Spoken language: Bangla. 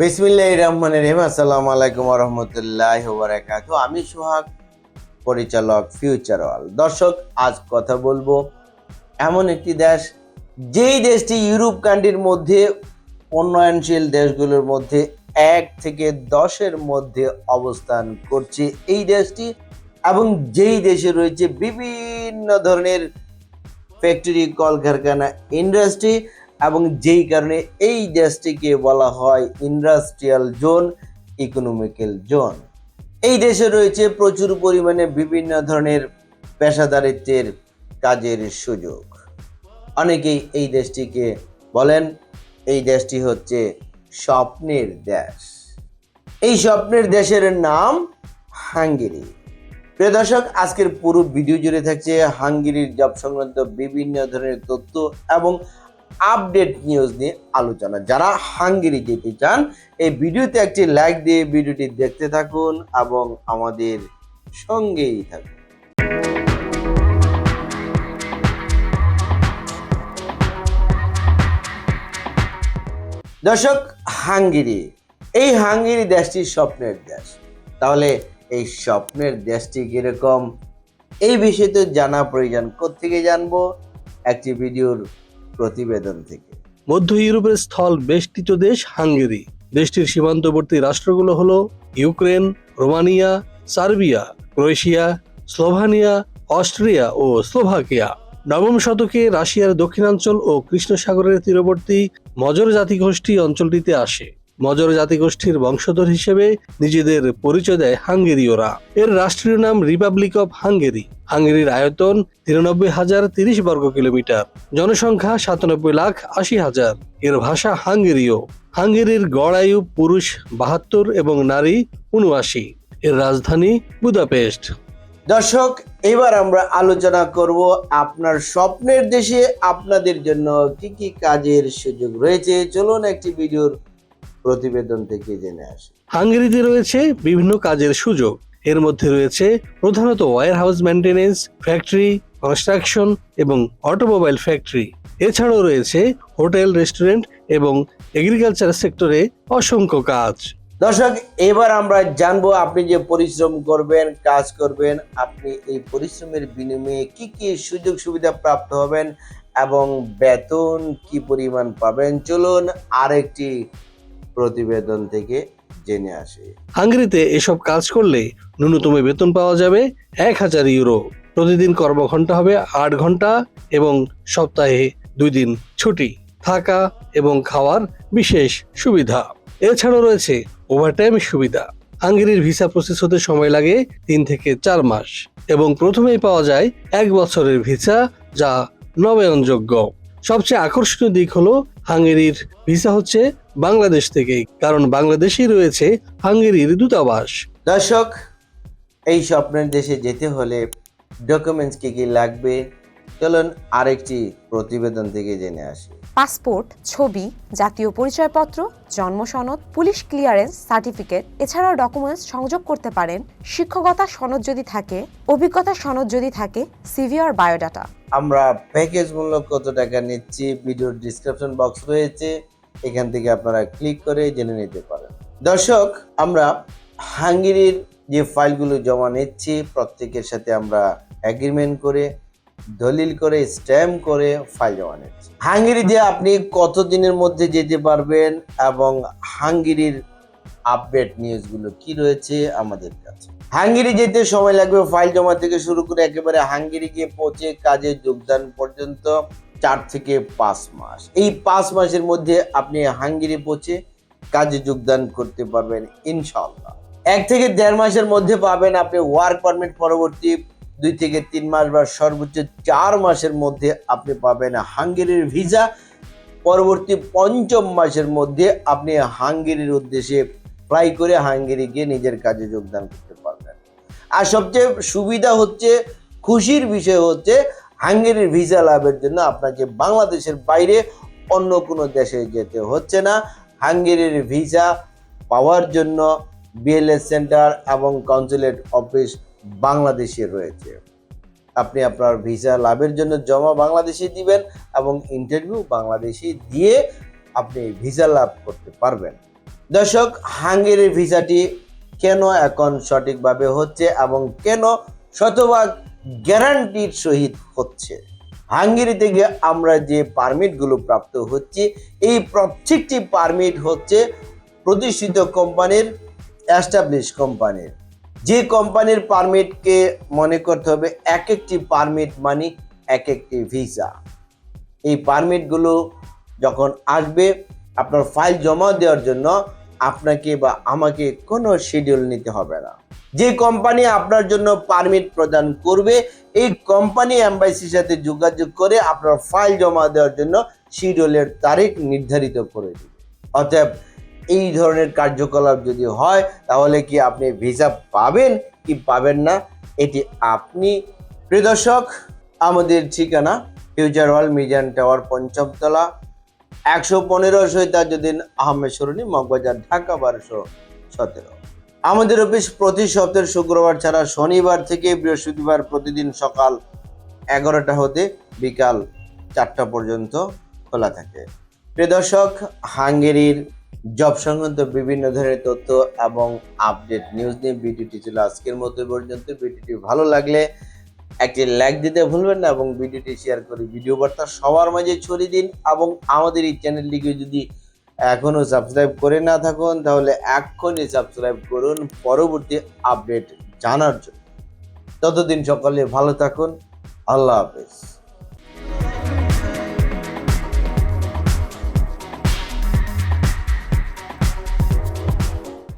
বিসমিল্লাহ রহমানের রহিম। আসসালামু আলাইকুম রহমতুল্লাহ বারাকাত আমি সোহাগ, পরিচালক ফিউচার ওয়াল দর্শক, আজ কথা বলব এমন একটি দেশ, যেই দেশটি ইউরোপ কান্ট্রির মধ্যে, উন্নয়নশীল দেশগুলোর মধ্যে এক থেকে দশের মধ্যে অবস্থান করছে। এই দেশটি এবং যেই দেশে রয়েছে বিভিন্ন ধরনের ফ্যাক্টরি কলকারখানা ইন্ডাস্ট্রি এবং যেই কারণে এই দেশটিকে বলা হয় ইন্ডাস্ট্রিয়াল জোন, ইকোনমিক্যাল জোন। এই দেশে রয়েছে প্রচুর পরিমাণে বিভিন্ন ধরনের পেশাদারিত্বের কাজের সুযোগ। অনেকেই এই দেশটিকে বলেন, এই দেশটি হচ্ছে স্বপ্নের দেশ। এই স্বপ্নের দেশের নাম হাঙ্গেরি। প্রিয় দর্শক, আজকের পুরো ভিডিও জুড়ে থাকছে হাঙ্গেরির জব সংক্রান্ত বিভিন্ন ধরনের তথ্য এবং আপডেট নিউজ নিয়ে আলোচনা। যারা হাঙ্গেরি যেতে চান, এই ভিডিওতে একটি লাইক দিয়ে ভিডিওটি দেখতে থাকুন এবং আমাদের সঙ্গেই থাকুন। দর্শক, হাঙ্গেরি। এই হাঙ্গেরি দেশটি স্বপ্নের দেশ। তাহলে এই স্বপ্নের দেশটি কীরকম? এই বিষয়ে তো জানা প্রয়োজন। কোথেকে জানব? একটি ভিডিওর প্রতিবেদন থেকে। মধ্য ইউরোপের স্থল বেষ্টিত দেশ হাঙ্গেরি। দেশটির সীমান্তবর্তী রাষ্ট্রগুলো হলো Ukraine, Romania, Serbia, Croatia, Slovenia, Austria ও স্লোভাকিয়া। নবম শতকে রাশিয়ার দক্ষিণাঞ্চল ও কৃষ্ণ সাগরের তীরবর্তী মজর জাতিগোষ্ঠী অঞ্চলটিতে আসে। মজর জাতিগোষ্ঠীর বংশধর হিসেবে নিজেদের পরিচয় দেয় হাঙ্গেরীয়রা। এর রাষ্ট্রীয় নাম রিপাবলিক অফ হাঙ্গেরি হাঙ্গেরির আয়তন তিরানব্বই হাজার তিরিশ বর্গ কিলোমিটার। জনসংখ্যা সাতানব্বই লাখ আশি হাজার। এর ভাষা হাঙ্গেরীয়। হাঙ্গেরির গড় আয়ু পুরুষ বাহাত্তর এবং নারী উনআশি। এর রাজধানী বুদাপেস্ট। দর্শক, এবার আমরা আলোচনা করব আপনার স্বপ্নের দেশে আপনাদের জন্য কি কি কাজের সুযোগ রয়েছে। চলুন একটি ভিডিওর প্রতিবেদন থেকে জেনে আসি। হাঙ্গেরিতে রয়েছে বিভিন্ন কাজের সুযোগ। এর মধ্যে রয়েছে প্রধানত warehouse maintenance factory construction এবং অটোমোবাইল ফ্যাক্টরি এছাড়াও রয়েছে হোটেল রেস্টুরেন্ট এবং এগ্রিকালচার সেক্টরে অসংখ্য কাজ। দর্শক এবার আমরা জানব আপনি যে পরিশ্রম করবেন কাজ করবেন আপনি এই পরিশ্রমের বিনিময়ে কি কি সুযোগ সুবিধা প্রাপ্ত হবেন এবং বেতন কি পরিমাণ পাবেন? চলুন আরেকটি প্রতিবেদন থেকে জেনে আসে। হাঙ্গেরিতে এসব কাজ করলে ন্যূনতম বেতন পাওয়া যাবে এক হাজার ইউরো। প্রতিদিন কর্মঘন্টা হবে আট ঘণ্টা এবং সপ্তাহে দুই দিন ছুটি, থাকা এবং খাওয়ার বিশেষ সুবিধা। এছাড়াও রয়েছে ওভারটাইম সুবিধা। হাঙ্গেরির ভিসা প্রসেস হতে সময় লাগে তিন থেকে চার মাস এবং প্রথমেই পাওয়া যায় এক বছরের ভিসা যা নবায়নযোগ্য। সবচেয়ে আকর্ষণীয় দিক হলো হাঙ্গেরির ভিসা হচ্ছে বাংলাদেশ থেকে কারণ বাংলাদেশেই রয়েছে হাঙ্গেরির দূতাবাস। দর্শক, এই স্বপ্নের দেশে যেতে হলে ডকুমেন্টস কি কি লাগবে চলুন আরেকটি প্রতিবেদন থেকে জেনে আসি। পাসপোর্ট ছবি জাতীয় পরিচয়পত্র জন্ম সনদ পুলিশ ক্লিয়ারেন্স সার্টিফিকেট এছাড়াও ডকুমেন্টস সংযোগ করতে পারেন। শিক্ষকতা সনদ যদি থাকে অভিজ্ঞতা সনদ যদি থাকে সিভি আর বায়োডাটা। আমরা প্যাকেজ মূল্য কত টাকা নিচ্ছি ভিডিওর ডিসক্রিপশন বক্স রয়েছে এখান থেকে আপনারা ক্লিক করে জেনে নিতে পারেন। দর্শক আমরা হাঙ্গেরির যে ফাইলগুলো জমা নিচ্ছি প্রত্যেকের সাথে আমরা এগ্রিমেন্ট করে দলিল করে স্ট্যাম্প করে ফাইল জমা নিচ্ছি। হাঙ্গেরিতে আপনি কত দিনের মধ্যে যেতে পারবেন এবং হাঙ্গেরির আপডেট নিউজগুলো কি রয়েছে আমাদের কাছে? হাঙ্গেরি যেতে সময় লাগবে ফাইল জমা থেকে শুরু করে একেবারে হাঙ্গেরি গিয়ে পৌঁছে কাজে যোগদান পর্যন্ত চার থেকে পাঁচ মাস। এই পাঁচ মাসের মধ্যে আপনি হাঙ্গেরি পৌঁছে কাজে যোগদান করতে পারবেন ইনশাল্লাহ এক থেকে দেড় মাসের মধ্যে পাবেন আপনি ওয়ার্ক পারমিট পরবর্তী দুই থেকে তিন মাস বা সর্বোচ্চ চার মাসের মধ্যে আপনি পাবেন হাঙ্গেরির ভিসা। পরবর্তী পঞ্চম মাসের মধ্যে আপনি হাঙ্গেরির উদ্দেশ্যে ফ্লাই করে হাঙ্গেরি গিয়ে নিজের কাজে যোগদান করতে পারবেন। আর সবচেয়ে সুবিধা হচ্ছে, খুশির বিষয় হচ্ছে, হাঙ্গেরির ভিসা লাভের জন্য আপনাকে বাংলাদেশের বাইরে অন্য কোনো দেশে যেতে হচ্ছে না। হাঙ্গেরির ভিসা পাওয়ার জন্য বিএলএস সেন্টার এবং কনসুলেট অফিস বাংলাদেশে রয়েছে। আপনি আপনার ভিসা লাভের জন্য জমা বাংলাদেশে দিবেন এবং ইন্টারভিউ বাংলাদেশে দিয়ে আপনি ভিসা লাভ করতে পারবেন। দর্শক হাঙ্গেরির ভিসাটি কেন এখন সঠিকভাবে হচ্ছে এবং কেন শতভাগ গ্যারান্টির সহিত হচ্ছে? হাঙ্গেরি থেকে আমরা যে পারমিটগুলো প্রাপ্ত হচ্ছে, এই প্রত্যেকটি পারমিট হচ্ছে প্রতিষ্ঠিত কোম্পানির অ্যাস্টাবলিশ কোম্পানির। যে কোম্পানির পারমিটকে মনে করতে হবে, এক একটি পারমিট মানে এক একটি ভিসা। এই পারমিটগুলো যখন আসবে, আপনার ফাইল জমা দেওয়ার জন্য আপনাকে বা আমাকে কোনো শিডিউল নিতে হবে না। যে কোম্পানি আপনার জন্য পারমিট প্রদান করবে, এই কোম্পানি এম্বাসির সাথে যোগাযোগ করে আপনার ফাইল জমা দেওয়ার জন্য শিডিউলের তারিখ নির্ধারিত করে দেবে। অতএব এই ধরনের কার্যকলাপ যদি হয়, তাহলে কি আপনি ভিসা পাবেন কি পাবেন না? এটি আপনি, প্রিয় দর্শক, আমাদের ঠিকানা ফিউচার ওয়ার্ল্ড মিজান টাওয়ার পঞ্চমতলা, একশো পনেরো সৈতাজুদ্দিন আহমেদ সরুনি মগবাজার, ঢাকা, বারোশো সতেরো। আমাদের অফিস প্রতি সপ্তাহের শুক্রবার ছাড়া শনিবার থেকে বৃহস্পতিবার প্রতিদিন সকাল এগারোটা হতে বিকাল চারটা পর্যন্ত খোলা থাকে। প্রিয় দর্শক, হাঙ্গেরির জব সংক্রান্ত বিভিন্ন ধরনের তথ্য এবং আপডেট নিউজ নিয়ে ভিডিওটি ছিল আজকের মতো পর্যন্ত। ভিডিওটি ভালো লাগলে একটি লাইক দিতে ভুলবেন না এবং ভিডিওটি শেয়ার করে ভিডিও বার্তা সবার মাঝে ছড়িয়ে দিন এবং আমাদের এই চ্যানেলটিকে যদি এখনও সাবস্ক্রাইব করে না থাকুন, তাহলে এক্ষুনি সাবস্ক্রাইব করুন পরবর্তী আপডেট জানার জন্য। ততদিন সকালে ভালো থাকুন। আল্লাহ হাফেজ।